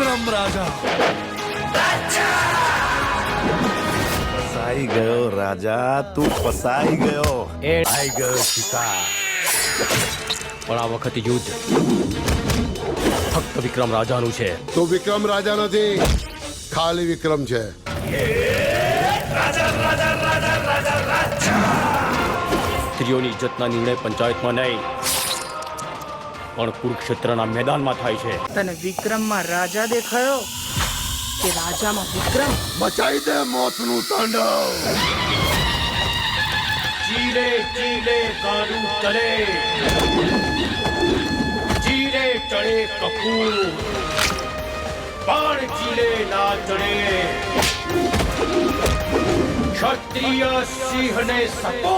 વિક્રમ રાજા. ફસાઈ ગયો રાજા તું ફસાઈ ગયો. એ આવી ગયો શિકાર. પણ આ વખતે યુદ્ધ ફક્ત વિક્રમ રાજાનું છે. તો વિક્રમ રાજા નથી ખાલી વિક્રમ છે. સ્ત્રીઓની ઇજ્જતના નિર્ણય પંચાયતમાં નહીં. પણ કુરુક્ષેત્રના મેદાનમાં થાય છે. તને વિક્રમમાં રાજા દેખાયો? કે રાજામાં વિક્રમ? બચાઈ દે મોતનું તાંડવ. ચીરે ચીરે કાનું ચલે ચીરે ચડે કપૂર. પણ ચીરે ના ચડે ક્ષત્રિય સિંહને સપો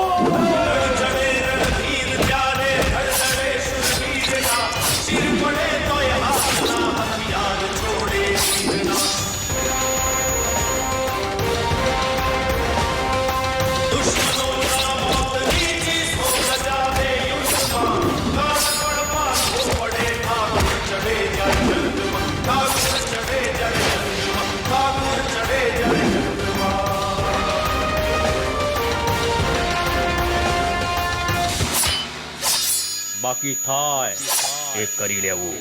બાકી થાય. એ કરી લેવું.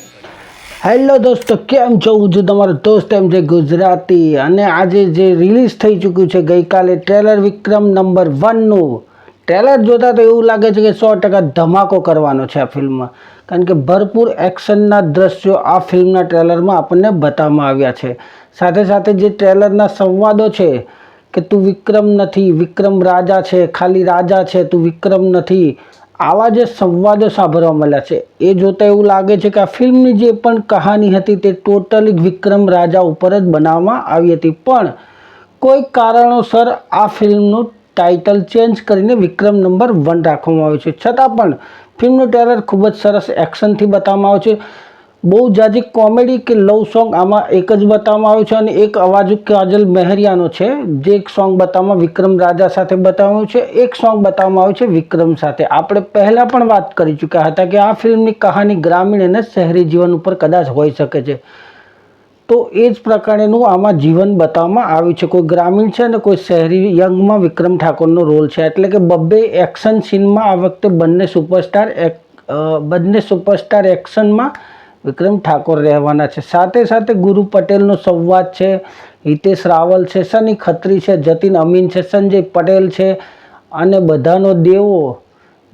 હેલો દોસ્તો, કેમ છો? છું તમારો દોસ્ત એમ છે ગુજરાતી. અને આજે જે રિલીઝ થઈ ચૂક્યું છે, ગઈકાલે ટ્રેલર વિક્રમ નંબર વનનું ટ્રેલર જોતાં તો એવું લાગે છે કે સો ટકા ધમાકો કરવાનો છે આ ફિલ્મમાં કારણ કે ભરપૂર એક્શનના દ્રશ્યો આ ફિલ્મના ટ્રેલરમાં આપણને બતાવવામાં આવ્યા છે. સાથે સાથે જે ટ્રેલરના સંવાદો છે, કે તું વિક્રમ નથી, વિક્રમ રાજા છે, ખાલી રાજા છે, તું વિક્રમ નથી. આવા જે સંવાદો સાંભળવા મળ્યા છે, એ જોતાં એવું લાગે છે કે આ ફિલ્મની જે પણ કહાની હતી તે ટોટલી વિક્રમ રાજા ઉપર જ બનાવવામાં આવી હતી. પણ કોઈ કારણોસર આ ફિલ્મનું ટાઇટલ ચેન્જ કરીને વિક્રમ નંબર વન રાખવામાં આવ્યું છે. છતાં પણ ફિલ્મનું ટ્રેલર ખૂબ જ સરસ એક્શનથી બતાવવામાં આવ્યું છે. બહુ જાજી કોમેડી કે લવ સોંગ આમાં એક જ બતાવવામાં આવ્યું છે અને એક અવાજ કાજલ મહેરિયાનો છે. જે એક સોંગ બતાવવામાં વિક્રમ રાજા સાથે બતાવવામાં આવ્યું છે. એક સોંગ બતાવવામાં આવ્યું છે વિક્રમ સાથે. આપણે પહેલાં પણ વાત કરી ચૂક્યા હતા કે આ ફિલ્મની કહાની ગ્રામીણ અને શહેરી જીવન ઉપર કદાચ હોઈ શકે છે. તો એ જ પ્રકારેનું આમાં જીવન બતાવવામાં આવ્યું છે. કોઈ ગ્રામીણ છે અને કોઈ શહેરી યંગમાં વિક્રમ ઠાકોરનો રોલ છે. એટલે કે બબ્બે એક્શન સીનમાં આ વખતે બંને સુપરસ્ટાર એક બંને સુપરસ્ટાર એક્શનમાં વિક્રમ ઠાકોર રહેવાના છે. સાથે સાથે ગુરુ પટેલનો સંવાદ છે. હિતેશ રાવલ છે સની ખત્રી છે, જતીન અમીન છે, સંજય પટેલ છે અને બધાનો દેવો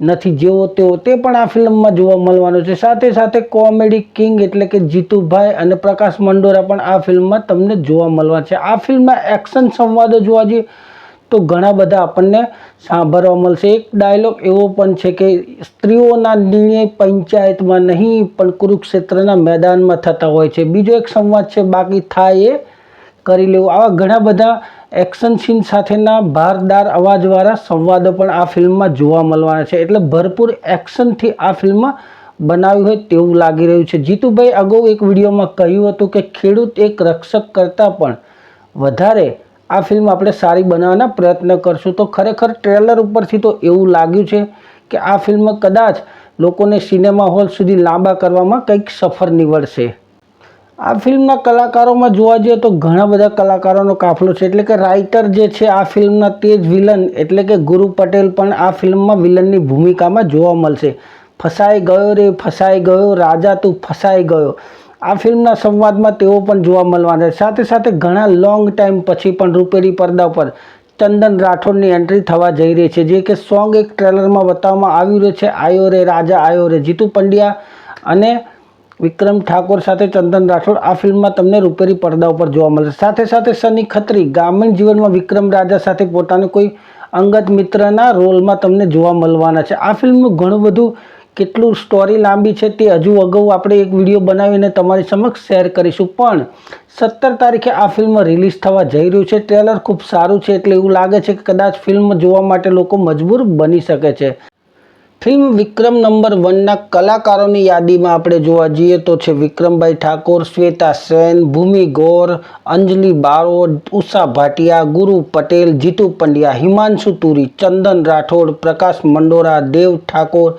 નથી, જેવો તેવો તે પણ આ ફિલ્મમાં જોવા મળવાનો છે. સાથે સાથે કોમેડી કિંગ એટલે કે જીતુભાઈ અને પ્રકાશ મંડોરા પણ આ ફિલ્મમાં તમને જોવા મળવા છે. આ ફિલ્મમાં એક્શન સંવાદો જોવા જઈએ તો ઘણા બધા આપણને સાંભળવા મળશે. એક ડાયલોગ એવો પણ છે કે સ્ત્રીઓના નિર્ણય પંચાયતમાં નહીં, પણ કુરુક્ષેત્રના મેદાનમાં થતા હોય છે. બીજો એક સંવાદ છે, બાકી થાય એ કરી લેવું. આવા ઘણા બધા એક્શન સીન સાથેના ભારદાર અવાજવાળા સંવાદો પણ આ ફિલ્મમાં જોવા મળવાના છે. એટલે ભરપૂર એક્શનથી આ ફિલ્મ બનાવી હોય તેવું લાગી રહ્યું છે. જીતુભાઈ અગાઉ એક વિડીયોમાં કહ્યું હતું કે ખેડૂત એક રક્ષક કરતાં પણ વધારે આ ફિલ્મ આપણે સારી બનાવવાના પ્રયત્ન કરશું. તો ખરેખર ટ્રેલર ઉપરથી તો એવું લાગ્યું છે કે આ ફિલ્મ કદાચ લોકોને સિનેમા હોલ સુધી લાંબા કરવામાં કંઈક સફર નીવડશે. આ ફિલ્મના કલાકારોમાં જોવા જઈએ તો ઘણા બધા કલાકારોનો કાફલો છે. એટલે કે રાઇટર જે છે આ ફિલ્મના તે જ વિલન, એટલે કે ગુરુ પટેલ પણ આ ફિલ્મમાં વિલનની ભૂમિકામાં જોવા મળશે. ફસાઈ ગયો રે, ફસાઈ ગયો, રાજા તું ફસાઈ ગયો. આ ફિલ્મના સંવાદમાં તેઓ પણ જોવા મળવાના છે. સાથે સાથે ઘણા લોંગ ટાઈમ પછી પણ રૂપેરી પડદા પર ચંદન રાઠોડની એન્ટ્રી થવા જઈ રહી છે. જે કે સોંગ એક ટ્રેલરમાં બતાવવામાં આવી રહ્યું છે. આયો રે રાજા, આયો રે જીતુ પંડ્યા અને વિક્રમ ઠાકોર સાથે ચંદન રાઠોડ આ ફિલ્મમાં તમને રૂપેરી પડદા ઉપર જોવા મળશે. સાથે સાથે સની ખત્રી, ગ્રામીણ જીવનમાં વિક્રમ રાજા સાથે પોતાને કોઈ અંગત મિત્રના રોલમાં તમને જોવા મળવાના છે. આ ફિલ્મનું ઘણું બધું કેટલું સ્ટોરી લાંબી છે તે હજુ અગાઉ આપણે એક વીડિયો બનાવીને તમારી સમક્ષ શેર કરીશું. પણ સત્તર તારીખે આ ફિલ્મ રિલીઝ થવા જઈ રહ્યું છે. ટ્રેલર ખૂબ સારું છે એટલે એવું લાગે છે કે કદાચ ફિલ્મ જોવા માટે લોકો મજબૂર બની શકે છે. ફિલ્મ વિક્રમ નંબર વનના કલાકારોની યાદીમાં આપણે જોવા જઈએ તો છે વિક્રમભાઈ ઠાકોર, શ્વેતા સેન, ભૂમિ ગોર, અંજલિ બારોટ, ઉષા ભાટિયા, ગુરુ પટેલ, જીતુ પંડ્યા, હિમાંશુ તુરી, ચંદન રાઠોડ, પ્રકાશ મંડોરા, દેવ ઠાકોર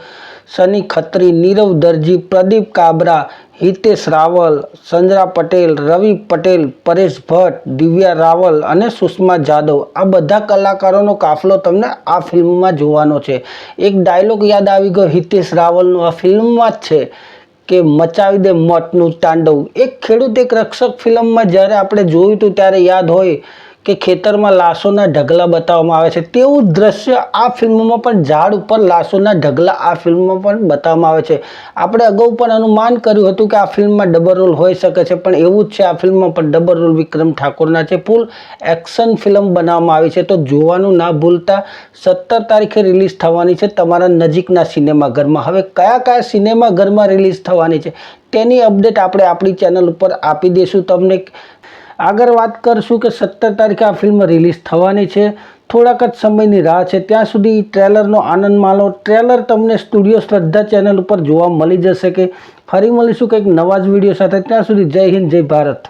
સની ખત્રી, નીરવ દરજી, પ્રદીપ કાબરા હિતેશ રાવલ, સંજરા પટેલ, રવિ પટેલ, પરેશ ભટ્ટ, દિવ્યા રાવલ અને સુષ્મા જાદવ. આ બધા કલાકારોનો કાફલો તમને આ ફિલ્મમાં જોવાનો છે. એક ડાયલોગ યાદ આવી ગયો હિતેશ રાવલનો, આ ફિલ્મમાં જ છે કે મચાવી દે મોતનું તાંડવ. એક ખેડૂત, એક રક્ષક ફિલ્મમાં જ્યારે આપણે જોયું હતું ત્યારે યાદ હોય કે ખેતરમાં લાશોના ઢગલા બતાવવામાં આવે છે તેવું દ્રશ્ય આ ફિલ્મમાં પણ ઝાડ ઉપર લાશોના ઢગલા આ ફિલ્મમાં પણ બતાવવામાં આવે છે. આપણે અગાઉ પણ અનુમાન કર્યું હતું કે આ ફિલ્મમાં ડબલ રોલ હોઈ શકે છે, પણ એવું જ છે આ ફિલ્મમાં પણ ડબલ રોલ વિક્રમ ઠાકોરના છે. ફૂલ એક્શન ફિલ્મ બનાવવામાં આવી છે તો જોવાનું ના ભૂલતા સત્તર તારીખે રિલીઝ થવાની છે તમારા નજીકના સિનેમાઘરમાં. હવે કયા કયા સિનેમાઘરમાં રિલીઝ થવાની છે તેની અપડેટ આપણે આપણી ચેનલ ઉપર આપી દઈશું. તમને આગળ વાત કરશું કે સત્તર તારીખે આ ફિલ્મ રિલીઝ થવાની છે. થોડાક જ સમયની રાહ છે. ત્યાં સુધી ટ્રેલરનો આનંદ માણો. ટ્રેલર તમને સ્ટુડિયો શ્રદ્ધા ચેનલ ઉપર જોવા મળી જશે કે ફરી મળીશું કંઈક નવા જ વીડિયો સાથે. ત્યાં સુધી જય હિન્દ, જય ભારત.